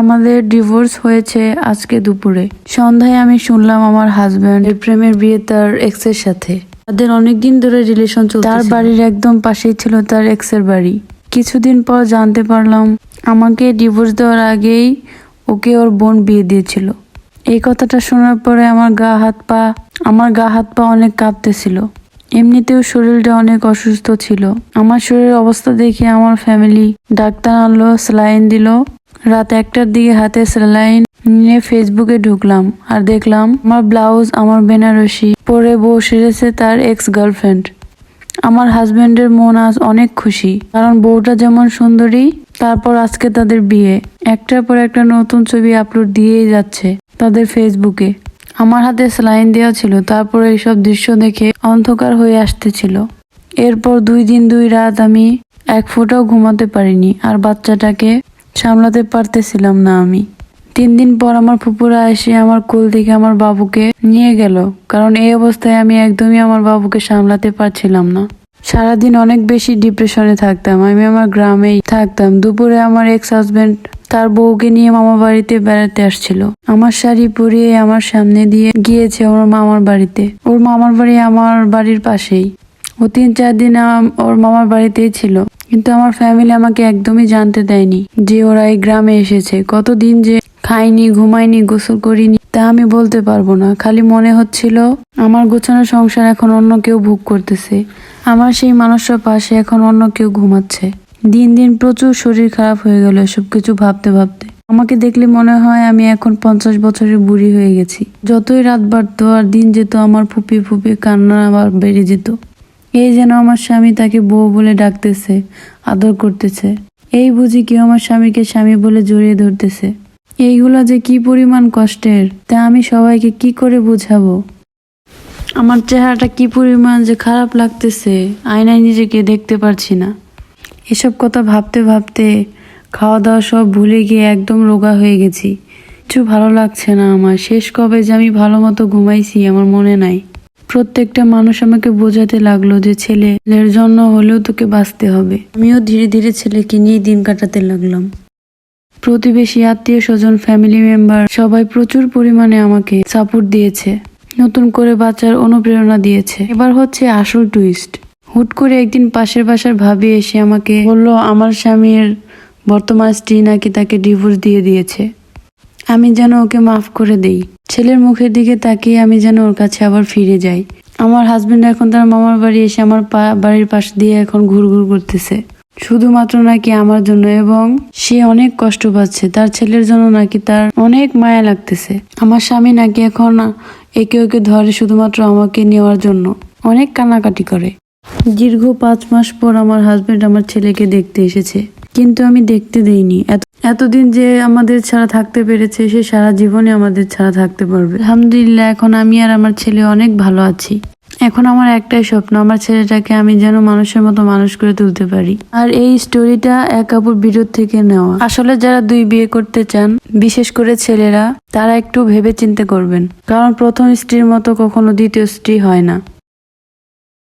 আমাদের ডিভোর্স হয়েছে আজকে দুপুরে। সন্ধ্যায় আমি শুনলাম আমার হাজব্যান্ড প্রেমের বিয়ে তার এক্সের সাথে। তাদের অনেকদিন ধরে রিলেশন চলছে তার বাড়ির একদম পাশেই ছিল তার এক্সের বাড়ি। কিছুদিন পর জানতে পারলাম, আমাকে ডিভোর্স দেওয়ার আগেই ওকে ওর বোন বিয়ে দিয়েছিল। এই কথাটা শোনার পরে আমার গা হাত পা, আমার গা হাত পা অনেক কাঁপতেছিল। এমনিতেও শরীরটা অনেক অসুস্থ ছিল। আমার শরীরের অবস্থা দেখে আমার ফ্যামিলি ডাক্তার আনলো স্যালাইন দিল। রাত একটার দিকে হাতে স্যালাইন নিয়ে ফেসবুকে ঢুকলাম আর দেখলাম আমার ব্লাউজ আমার বেনারসি পরে বউ সেরেছে তার এক্স গার্লফ্রেন্ড আমার হাজবেন্ডের মন আজ অনেক খুশি, কারণ বউটা যেমন সুন্দরী, তারপর আজকে তাদের বিয়ে। একটার পর একটা নতুন ছবি আপলোড দিয়েই যাচ্ছে তাদের ফেসবুকে আমার হাতে স্লাইন দেওয়া ছিল, তারপর এইসব দৃশ্য দেখে অন্ধকার হয়ে আসতেছিল এরপর দুই দিন দুই রাত আমি এক ফোঁটাও ঘুমাতে পারিনি আর বাচ্চাটাকে সামলাতে পারতেছিলাম না আমি। তিন দিন পর আমার ফুপুরা এসে আমার কোল থেকে আমার বাবুকে নিয়ে গেল, কারণ এই অবস্থায় আমি একদমই আমার বাবুকে সামলাতে পারছিলাম না। সারাদিন অনেক বেশি ডিপ্রেশনে থাকতাম, আমি আমার গ্রামেই থাকতাম। দুপুরে আমার এক্স হাজবেন্ড তার বউকে নিয়ে মামা বাড়িতে বেড়াতে আসছিল। আমার শাড়ি পরিয়ে আমার সামনে দিয়ে গিয়েছে ওর মামার বাড়িতে। ওর মামার বাড়ি আমার বাড়ির পাশেই। ও তিন চার দিন ওর মামার বাড়িতেই ছিল। কিন্তু আমার ফ্যামিলি আমাকে একদমই জানতে দেয়নি যে ওরা এই গ্রামে এসেছে। কতদিন যে খাইনি ঘুমাইনি গোসল করিনি, তা আমি বলতে পারব না। খালি মনে হচ্ছিল আমার গোছানো সংসার এখন অন্য কেউ ভোগ করতেছে। আমার সেই মানুষটার পাশে এখন অন্য কেউ ঘুমাচ্ছে। দিন দিন প্রচুর শরীর খারাপ হয়ে গেল এসব কিছু ভাবতে ভাবতে। আমাকে দেখলে মনে হয় আমি এখন পঞ্চাশ বছরের বুড়ি হয়ে গেছি। যতই রাত বাড়তো আর দিন যেত, আমার ফুপি ফুপি কান্না আবার বেড়ে যেত। এই যেন আমার স্বামী তাকে বউ বলে ডাকতেছে, আদর করতেছে। এই বুঝি কেউ আমার স্বামীকে স্বামী বলে জড়িয়ে ধরতেছে। এইগুলো যে কি পরিমাণ কষ্টের, তা আমি সবাইকে কি করে বুঝাবো? আমার চেহারাটা কি পরিমাণ যে খারাপ লাগতেছে, আয়নায় নিজেকে দেখতে পারছি না। এসব কথা ভাবতে ভাবতে খাওয়া দাওয়া সব ভুলে গিয়ে একদম রোগা হয়ে গেছি। কিছু ভালো লাগছে না আমার। শেষ কবে যে আমি ভালো মতো ঘুমাইছি আমার মনে নাই। প্রত্যেকটা মানুষ আমাকে বোঝাতে লাগল যে ছেলের জন্য হলেও তোকে বাঁচতে হবে। আমিও ধীরে ধীরে ছেলেকে নিয়ে দিন কাটাতে লাগলাম। প্রতিবেশী, আত্মীয় স্বজন ফ্যামিলি মেম্বার সবাই প্রচুর পরিমাণে আমাকে সাপোর্ট দিয়েছে। নতুন করে বাঁচার অনুপ্রেরণা দিয়েছে। এবার হচ্ছে আসল টুইস্ট হুট করে একদিন পাশের বাসার ভাবি এসে আমাকে বলল, আমার স্বামীর বর্তমান স্ত্রী নাকি তাকে ডিভোর্স দিয়ে দিয়েছে। আমি যেন ওকে মাফ করে দেই। ছেলের মুখের দিকে তাকিয়ে আমি যেন ওর কাছে আবার ফিরে যাই। আমার হাজবেন্ড এখন তার মামার বাড়ি এসে আমার বাড়ির পাশ দিয়ে এখন ঘুরঘুর করতেছে। শুধুমাত্র নাকি আমার জন্য এবং সে অনেক কষ্ট পাচ্ছে। তার ছেলের জন্য নাকি তার অনেক মায়া লাগতেছে। আমার স্বামী নাকি এখন একে ওকে ধরে শুধুমাত্র আমাকে নেওয়ার জন্য অনেক কান্নাকাটি করে। দীর্ঘ পাঁচ মাস পর আমার হাজবেন্ড আমার ছেলেকে দেখতে এসেছে। কিন্তু আমি দেখতে দেইনি। এত- এতদিন যে আমাদের ছাড়া থাকতে পেরেছে, সে সারা জীবনে আমাদের ছাড়া থাকতে পারবে। আলহামদুলিল্লাহ, এখন আমি আর আমার ছেলে অনেক ভালো আছি। এখন আমার একটাই স্বপ্ন, আমার ছেলেটাকে আমি যেন মানুষের মতো মানুষ করে তুলতে পারি। আর এই স্টোরিটা এক আপুর বিরোধ থেকে নেওয়া। আসলে যারা দুই বিয়ে করতে চান, বিশেষ করে ছেলেরা, তারা একটু ভেবে চিন্তে করবেন। কারণ প্রথম স্ত্রীর মতো কখনো দ্বিতীয় স্ত্রী হয় না।